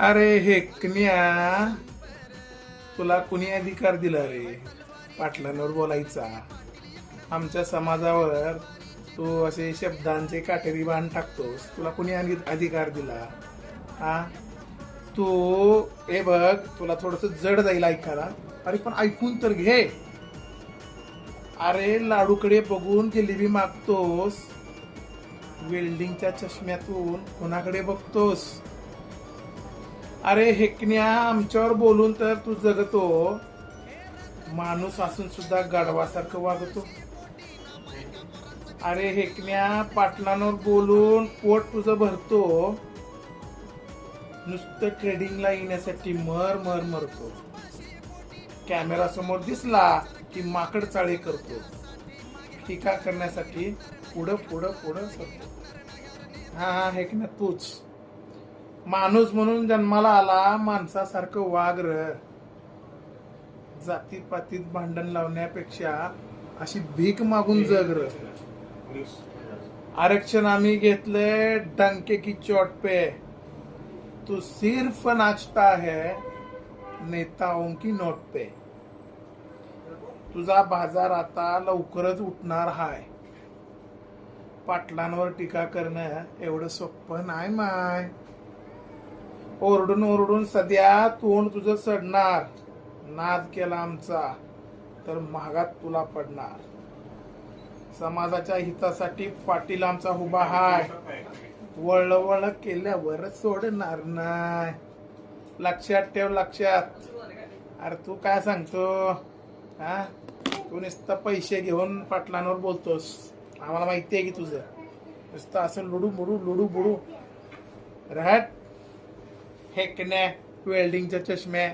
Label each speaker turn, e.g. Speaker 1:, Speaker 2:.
Speaker 1: अरे हे कन्या तुला कुणी अधिकार दिला रे? पाटलांवर बोलायचा. आमच्या समाजावर तू असे शब्दांचे काटेरी बाण टाकतोस. तुला कुणी अधिकार दिला? हा? तू हे बघ तुला थोडस जड जाईल ऐकायला. अरे पण ऐकून तर घे. अरे लाडूकडे बघून जिलेबी मागतोस. वेल्डिंगच्या चष्म्यातून कोणाकडे बघतोस? अरे हेकण्या आमच्यावर बोलून तर तू जगतो. माणूस असून सुद्धा गाढवासारखं वागतो. अरे हेकण्या पाटलांवर बोलून पोट तुझं भरतो. नुसतं ट्रेडिंगला येण्यासाठी मर मर मरतो. कॅमेरा समोर दिसला की माकड चाळे करतो. टीका करण्यासाठी पुढं पुढं पुढं सरतो हा हा हेकण्या तूच. माणूस म्हणून जन्माला आला माणसासारखं वागर र. पातीत भांडण लावण्यापेक्षा अशी भीक मागून जग आरक्षण आम्ही घेतले डंके की चोट पे. तू सिर्फ नाचता है नेताओं की नोट पे. तुझा बाजार आता लवकरच उठणार हाय. पाटलांवर टीका करणं एवढं सोपं नाही माय. ओरडून ओरडून सध्या तोंड तुझं सडणार. नाद केला आमचा तर महागात तुला पडणार. समाजाच्या हितासाठी पाटील आमचा उभा हाय. वळवळ केल्यावर सोडणार नाही. लक्षात ठेव लक्षात. अरे तू काय सांगतो? हा? तू नुसतं पैसे घेऊन पाटलांवर बोलतोस. आम्हाला माहिती आहे की तुझं. नुसतं असं लुडू बुडू लुडू बुडू राहत. हेकण्या वेल्डिंगच्या चष्म्या